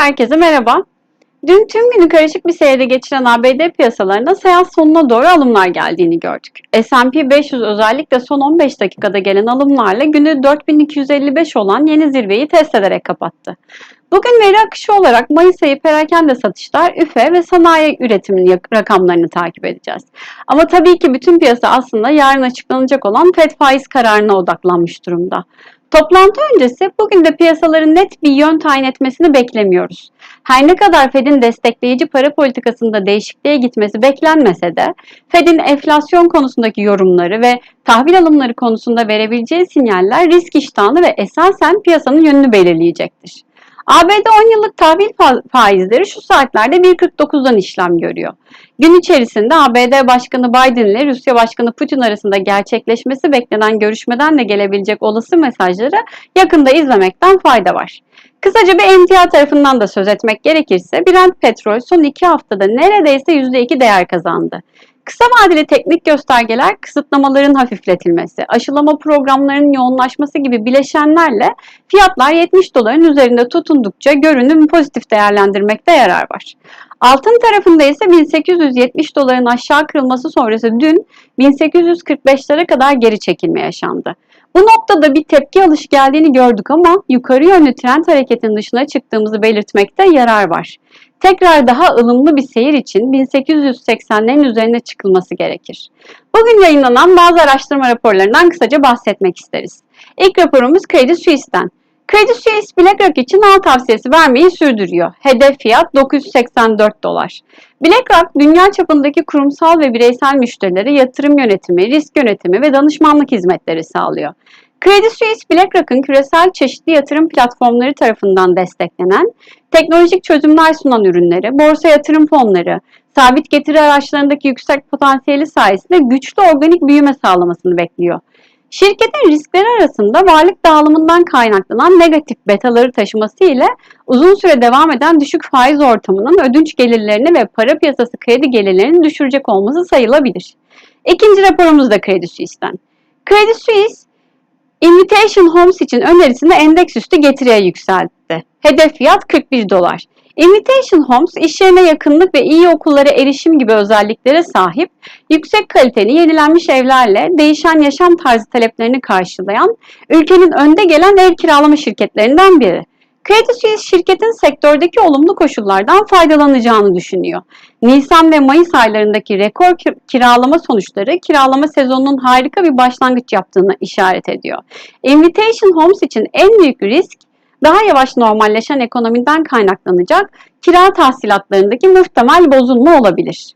Herkese merhaba. Dün tüm günü karışık bir seyirde geçiren ABD piyasalarında seans sonuna doğru alımlar geldiğini gördük. S&P 500 özellikle son 15 dakikada gelen alımlarla günü 4255 olan yeni zirveyi test ederek kapattı. Bugün veri akışı olarak Mayıs ayı perakende satışlar, üfe ve sanayi üretiminin rakamlarını takip edeceğiz. Ama tabii ki bütün piyasa aslında yarın açıklanacak olan FED faiz kararına odaklanmış durumda. Toplantı öncesi bugün de piyasaların net bir yön tayin etmesini beklemiyoruz. Her ne kadar Fed'in destekleyici para politikasında değişikliğe gitmesi beklenmese de Fed'in enflasyon konusundaki yorumları ve tahvil alımları konusunda verebileceği sinyaller risk iştahını ve esasen piyasanın yönünü belirleyecektir. ABD 10 yıllık tahvil fa- faizleri şu saatlerde 1.49'dan işlem görüyor. Gün içerisinde ABD Başkanı Biden ile Rusya Başkanı Putin arasında gerçekleşmesi beklenen görüşmeden de gelebilecek olası mesajları yakında izlemekten fayda var. Kısaca bir emtia tarafından da söz etmek gerekirse Brent petrol son iki haftada neredeyse %2 değer kazandı. Kısa vadeli teknik göstergeler kısıtlamaların hafifletilmesi, aşılama programlarının yoğunlaşması gibi bileşenlerle fiyatlar 70 doların üzerinde tutundukça görünüm pozitif değerlendirmekte yarar var. Altın tarafında ise 1870 doların aşağı kırılması sonrası dün 1845'lere kadar geri çekilme yaşandı. Bu noktada bir tepki alış geldiğini gördük ama yukarı yönlü trend hareketinin dışına çıktığımızı belirtmekte yarar var. Tekrar daha ılımlı bir seyir için 1880'lerin üzerine çıkılması gerekir. Bugün yayınlanan bazı araştırma raporlarından kısaca bahsetmek isteriz. İlk raporumuz Credit Suisse'den. Credit Suisse BlackRock için al tavsiyesi vermeyi sürdürüyor. Hedef fiyat 984 dolar. BlackRock dünya çapındaki kurumsal ve bireysel müşterilere yatırım yönetimi, risk yönetimi ve danışmanlık hizmetleri sağlıyor. Credit Suisse, BlackRock'ın küresel çeşitli yatırım platformları tarafından desteklenen, teknolojik çözümler sunan ürünleri, borsa yatırım fonları, sabit getiri araçlarındaki yüksek potansiyeli sayesinde güçlü organik büyüme sağlamasını bekliyor. Şirketin riskleri arasında varlık dağılımından kaynaklanan negatif betaları taşıması ile uzun süre devam eden düşük faiz ortamının ödünç gelirlerini ve para piyasası kredi gelirlerini düşürecek olması sayılabilir. İkinci raporumuz da Credit Suisse'den. Credit Suisse, Invitation Homes için önerisini endeks üstü getiriye yükseltti. Hedef fiyat 41 dolar. Invitation Homes, iş yerine yakınlık ve iyi okullara erişim gibi özelliklere sahip, yüksek kaliteli yenilenmiş evlerle değişen yaşam tarzı taleplerini karşılayan, ülkenin önde gelen ev kiralama şirketlerinden biri. Credit Suisse şirketin sektördeki olumlu koşullardan faydalanacağını düşünüyor. Nisan ve Mayıs aylarındaki rekor kir- kiralama sonuçları kiralama sezonunun harika bir başlangıç yaptığını işaret ediyor. Invitation Homes için en büyük risk daha yavaş normalleşen ekonomiden kaynaklanacak kira tahsilatlarındaki muhtemel bozulma olabilir.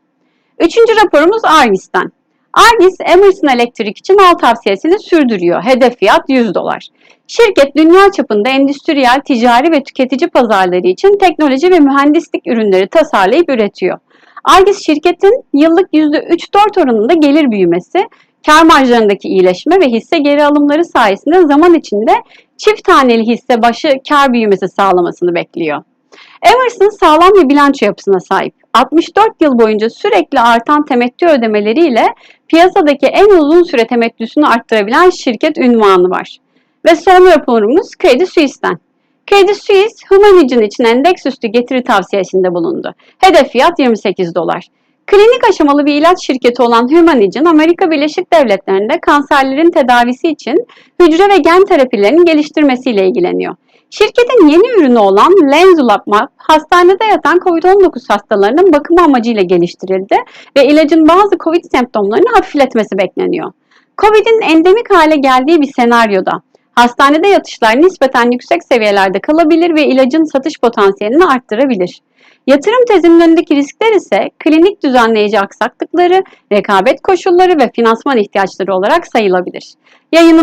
Üçüncü raporumuz Argis'ten. Argis, Emerson Electric için al tavsiyesini sürdürüyor. Hedef fiyat 100 dolar. Şirket dünya çapında endüstriyel, ticari ve tüketici pazarları için teknoloji ve mühendislik ürünleri tasarlayıp üretiyor. Argis şirketin yıllık %3-4 oranında gelir büyümesi, kar marjlarındaki iyileşme ve hisse geri alımları sayesinde zaman içinde çift taneli hisse başı kar büyümesi sağlamasını bekliyor. Emerson sağlam bir bilanço yapısına sahip. 64 yıl boyunca sürekli artan temettü ödemeleriyle piyasadaki en uzun süre temettüsünü arttırabilen şirket ünvanı var. Ve son raporumuz Credit Suisse'den. Credit Suisse, Humanigen için endeks üstü getiri tavsiyesinde bulundu. Hedef fiyat 28 dolar. Klinik aşamalı bir ilaç şirketi olan Humanigen, Amerika Birleşik Devletleri'nde kanserlerin tedavisi için hücre ve gen terapilerinin geliştirmesiyle ilgileniyor. Şirketin yeni ürünü olan Lenzulabmab, hastanede yatan COVID-19 hastalarının bakımı amacıyla geliştirildi ve ilacın bazı COVID semptomlarını hafifletmesi bekleniyor. COVID'in endemik hale geldiği bir senaryoda hastanede yatışlar nispeten yüksek seviyelerde kalabilir ve ilacın satış potansiyelini arttırabilir. Yatırım tezinin önündeki riskler ise klinik düzenleyici aksaklıkları, rekabet koşulları ve finansman ihtiyaçları olarak sayılabilir. Yayının